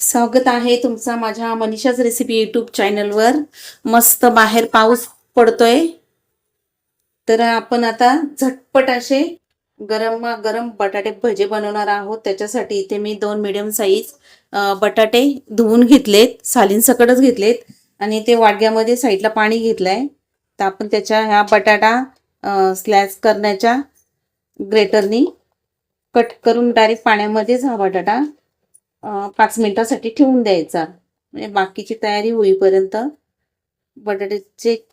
स्वागत आहे तुमचा माझ्या मनीषाच रेसिपी युट्यूब चॅनलवर मस्त बाहेर पाऊस पडतोय. तर आपण आता झटपट असे गरम गरम बटाटे भजे बनवणार आहोत. त्याच्यासाठी इथे मी दोन मिडियम साईज बटाटे धुवून घेतलेत सालींसकटच घेतलेत. आणि ते वाडग्यामध्ये साईडला पाणी घेतलंय. तर आपण त्याच्या ह्या बटाटा स्लॅस करण्याच्या ग्रेटरनी कट करून डायरेक्ट पाण्यामध्येच हा बटाटा पाच मिनिटासाठी ठेवून द्यायचा. म्हणजे बाकीची तयारी होईपर्यंत बटाट्याचे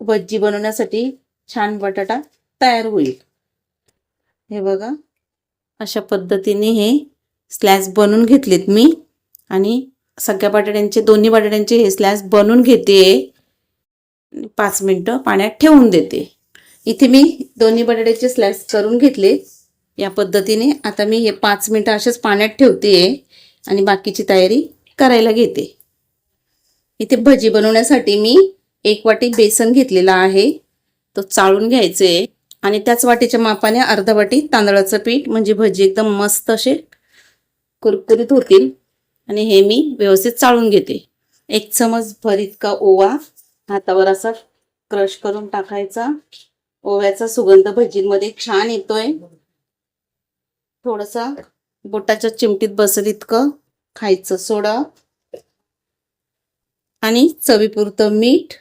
भज्जी बनवण्यासाठी छान बटाटा तयार होईल. हे बघा. अशा पद्धतीने हे स्लॅस बनवून घेतलेत मी. आणि सगळ्या बटाट्यांचे दोन्ही बटाट्यांचे हे स्लॅस बनवून घेते. पाच मिनटं पाण्यात ठेवून देते. इथे मी दोन्ही बटाट्याचे स्लॅस करून घेतले. या पद्धतीने आता मी हे पाच मिनटं असेच पाण्यात ठेवते. आणि बाकीची तयारी करायला घेते. इथे भजी बनवण्यासाठी मी एक वाटी बेसन घेतलेला आहे. तो चाळून घ्यायचे आणि त्याच वाटीच्या मापाने अर्धा वाटी तांदळाचं पीठ म्हणजे भजी एकदम मस्त असे कुरकुरीत होतील. आणि हे मी व्यवस्थित चाळून घेते. एक चमच भर इतका ओवा हातावर असा क्रश करून टाकायचा. ओव्याचा सुगंध भजींमध्ये छान येतोय. थोडासा बोटाच्या चिमटीत बसेल इतकं. खायचं सोडा. आणि चवीपुरतं मीठ.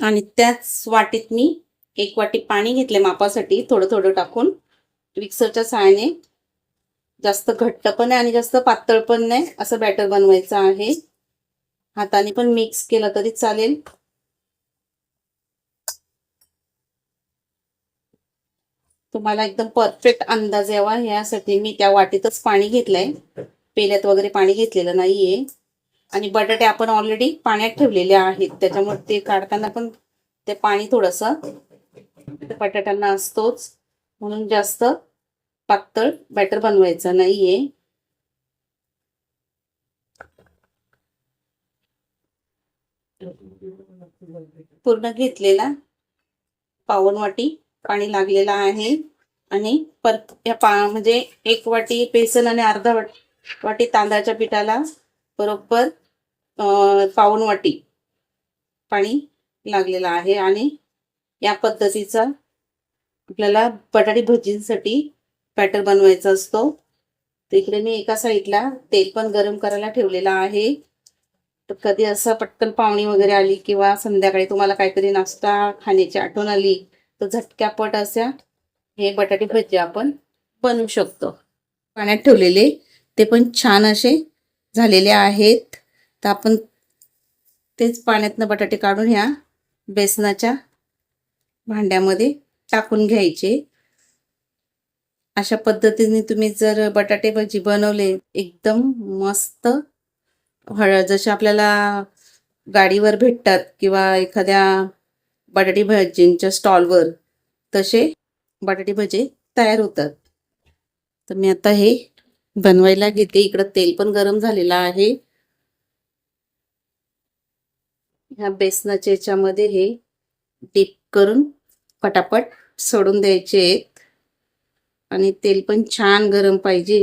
आणि त्याच वाटीत मी एक वाटी पाणी घेतले मापासाठी. थोडं थोडं टाकून. मिक्सरच्या सहाय्याने. जास्त घट्ट पण नाही आणि जास्त पातळ पण नाही. असं बॅटर बनवायचं आहे. हाताने पण मिक्स केलं तरी चालेल. तुम्हाला एकदम परफेक्ट अंदाज यावा. यासाठी मी त्या वाटीतच पाणी घेतलंय. पेल्यात वगैरे पाणी घेतलेलं नाहीये. आणि बटाटे आपण ऑलरेडी पाण्यात ठेवलेले आहेत. त्याच्यामुळे ते काढताना पण ते पाणी थोडस बटाट्यांना असतोच. म्हणून जास्त पातळ बॅटर बनवायचं नाहीये. पूर्ण घेतलेला पावन वाटी पाणी लागलेलं आहे. आणि परत या पा म्हणजे एक वाटी बेसन आणि अर्धा वाट वाटी तांदळाच्या पिठाला बरोबर पाऊन वाटी पाणी लागलेलं आहे. आणि या पद्धतीचा आपल्याला बटाटे भजींसाठी बॅटर बनवायचा असतो. तिकडे मी एका साईडला तेल पण गरम करायला ठेवलेलं आहे. तर कधी असं पटकन पाहुणी वगैरे आली किंवा संध्याकाळी तुम्हाला काहीतरी नाश्ता खाण्याची आठवण आली तर झटक्यापट अशा हे बटाटे भजी आपण बनवू शकतो. पाण्यात ठेवलेले ते पण छान असे झालेले आहेत. तर आपण तेच पाण्यातनं बटाटे काढून ह्या बेसनाच्या भांड्यामध्ये टाकून घ्यायचे. अशा पद्धतीने तुम्ही जर बटाटे भजी बनवले एकदम मस्त हळद जसे आपल्याला गाडीवर भेटतात किंवा एखाद्या बटाटे भाजींच्या स्टॉलवर तसे बटाटे भजे तयार होतात. तर मी आता हे बनवायला घेते. इकडं तेल पण गरम झालेलं आहे. ह्या बेसनाच्या याच्यामध्ये हे डीप करून पटापट सोडून द्यायचे आहेत. आणि तेल पण छान गरम पाहिजे.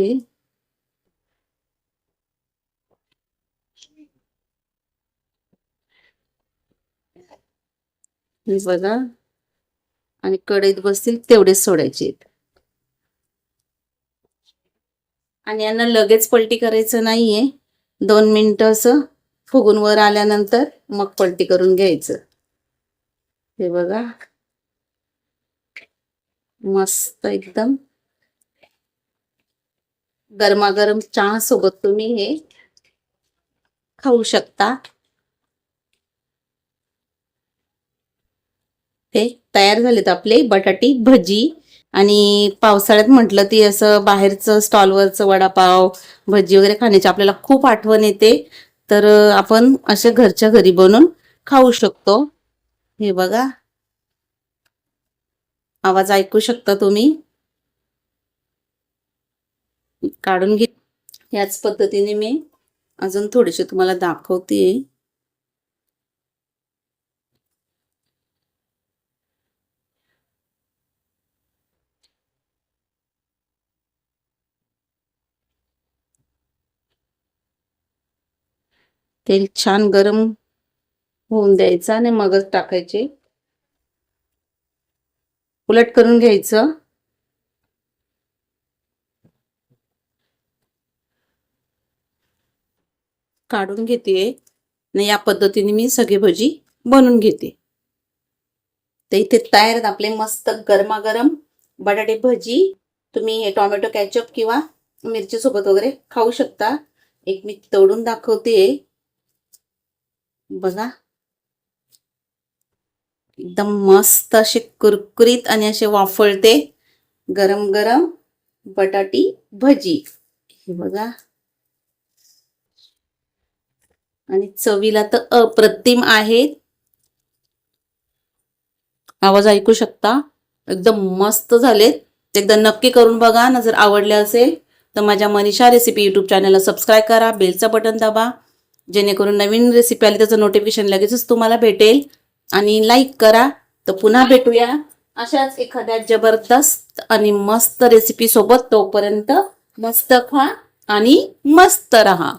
हे बघा. आणि कढईत बसतील तेवढेच सोडायचे आहेत. आणि यांना लगेच पलटी करायचं नाहीये. दोन मिनिट असं फुगून वर आल्यानंतर मग पलटी करून घ्यायचं. हे बघा. मस्त एकदम. गरमागरम चहा सोबत तुम्ही हे खाऊ शकता. ते तयार झालेत आपले बटाटी भजी आणि पावसाळ्यात म्हटलं ती असं बाहेरचं स्टॉलवरचं वडापाव भजी वगैरे खाण्याची आपल्याला खूप आठवण येते. तर आपण असे घरच्या घरी बनवून खाऊ शकतो. हे बघा. आवाज ऐकू शकता तुम्ही? काढून घे. याच पद्धतीने मी अजून थोडेसे तुम्हाला दाखवते. तेल छान गरम होऊन द्यायचं आणि मगच टाकायचे. उलट करून घ्यायचं. काढून घेते. आणि या पद्धतीने मी सगळी भजी बनवून घेते. तर इथे तयार आहेत आपले मस्त गरमागरम बटाटे भजी. तुम्ही हे टोमॅटो कॅचअप किंवा मिरची सोबत वगैरे खाऊ शकता. एक मी तळून दाखवते. बघा. एकदम मस्त असे कुरकुरीत आणि असे वाफळते गरम गरम बटाटी भजी. हे बघा. आणि चवीला तर अप्रतिम आहेत. आवाज ऐकू शकता? एकदम मस्त झालेत. एकदा नक्की करून बघा. ना जर आवडले असेल तर माझ्या मनीषा रेसिपी यूट्यूब चॅनलला सबस्क्राईब करा. बेलचं बटन दाबा. जेणेकरून नवीन रेसिपी आली त्याचं नोटिफिकेशन लगेचच तुम्हाला भेटेल. आणि लाईक करा. तर पुन्हा भेटूया. अशाच एखाद्या जबरदस्त आणि मस्त रेसिपी सोबत तोपर्यंत मस्त खा आणि मस्त रहा.